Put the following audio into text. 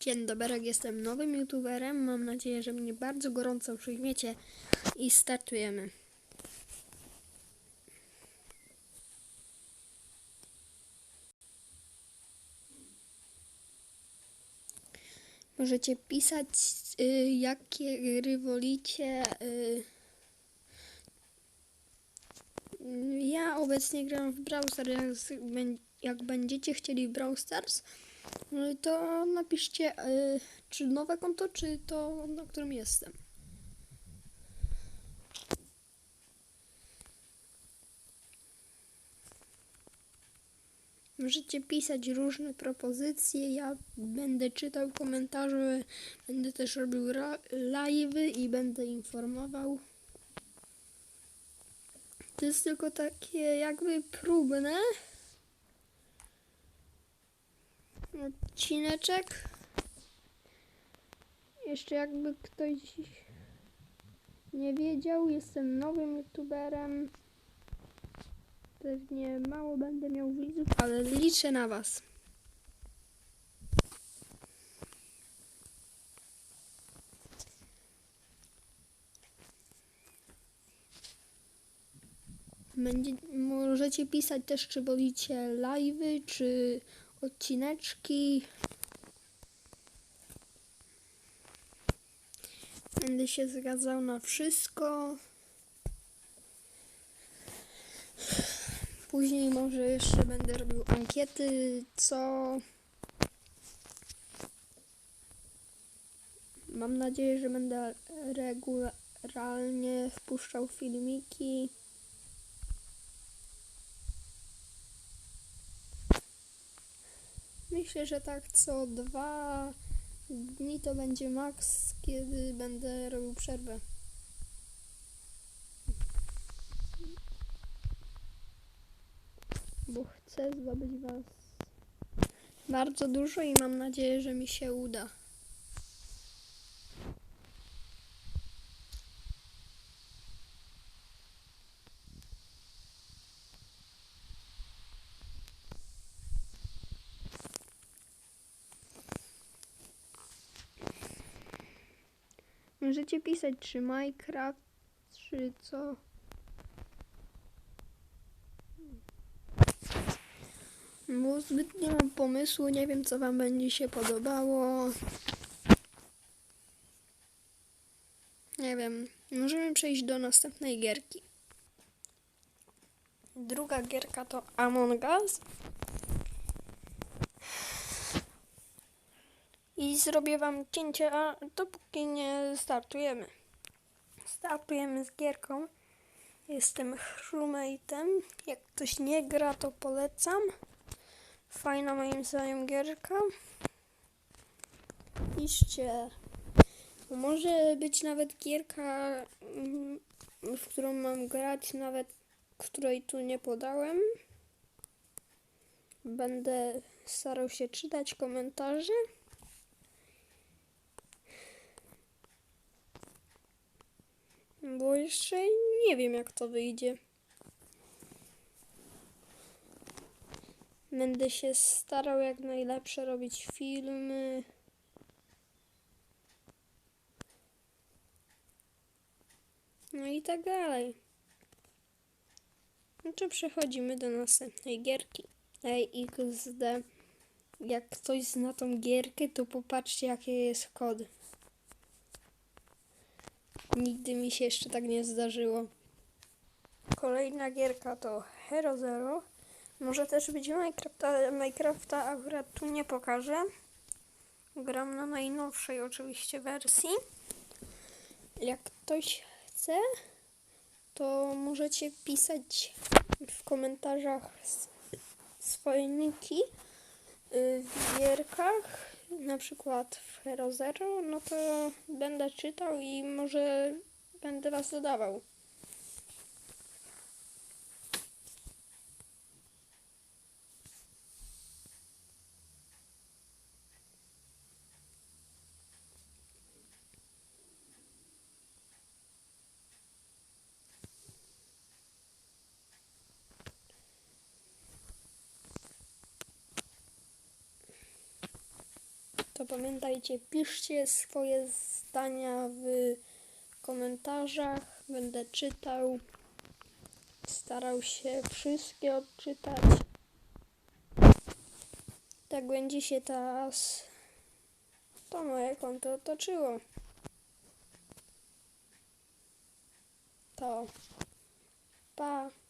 Dzień dobry, jestem nowym youtuberem. Mam nadzieję, że mnie bardzo gorąco przyjmiecie i startujemy. Możecie pisać, y, jakie gry wolicie. Y, ja obecnie gram w Brawl Stars. Jak, jak będziecie chcieli Brawl Stars, to napiszcie, y, czy nowe konto, czy to, na którym jestem. Możecie pisać różne propozycje. Ja będę czytał komentarze, będę też robił live'y i będę informował. To jest tylko takie jakby próbne. Odcineczek. Jeszcze jakby ktoś nie wiedział, jestem nowym youtuberem. Pewnie mało będę miał widzów, ale liczę na was. Będzie, możecie pisać też, czy wolicie live'y, czy odcineczki. Będę się zgadzał na wszystko. Później może jeszcze będę robił ankiety, co. Mam nadzieję, że będę regularnie wpuszczał filmiki. Myślę, że tak co dwa dni to będzie maks, kiedy będę robił przerwę. Bo chcę zdobyć was bardzo dużo i mam nadzieję, że mi się uda. Możecie pisać, czy Minecraft, czy co. Bo zbyt nie mam pomysłu, nie wiem co wam będzie się podobało. Nie wiem. Możemy przejść do następnej gierki. Druga gierka to Among Us. I zrobię wam cięcie, a dopóki nie startujemy. Startujemy z gierką. Jestem crewmate'em. Jak ktoś nie gra, to polecam. Fajna moim zdaniem gierka. Piszcie. Może być nawet gierka, mm, w którą mam grać, nawet której tu nie podałem. Będę starał się czytać komentarze. Bo jeszcze nie wiem, jak to wyjdzie. Będę się starał jak najlepsze robić filmy. No i tak dalej. No to przechodzimy do następnej gierki. XD. Jak ktoś zna tą gierkę, to popatrzcie, jakie jest kod. Nigdy mi się jeszcze tak nie zdarzyło. Kolejna gierka to Hero Zero. Może też być Minecraft, ale Minecrafta akurat tu nie pokażę. Gram na najnowszej oczywiście wersji. Jak ktoś chce, to możecie pisać w komentarzach swoje niki y, w gierkach, na przykład w Hero Zero, no to będę czytał i może będę was dodawał. To pamiętajcie, piszcie swoje zdania w komentarzach. Będę czytał. Starał się wszystkie odczytać. Tak będzie się teraz to moje konto otoczyło. To pa.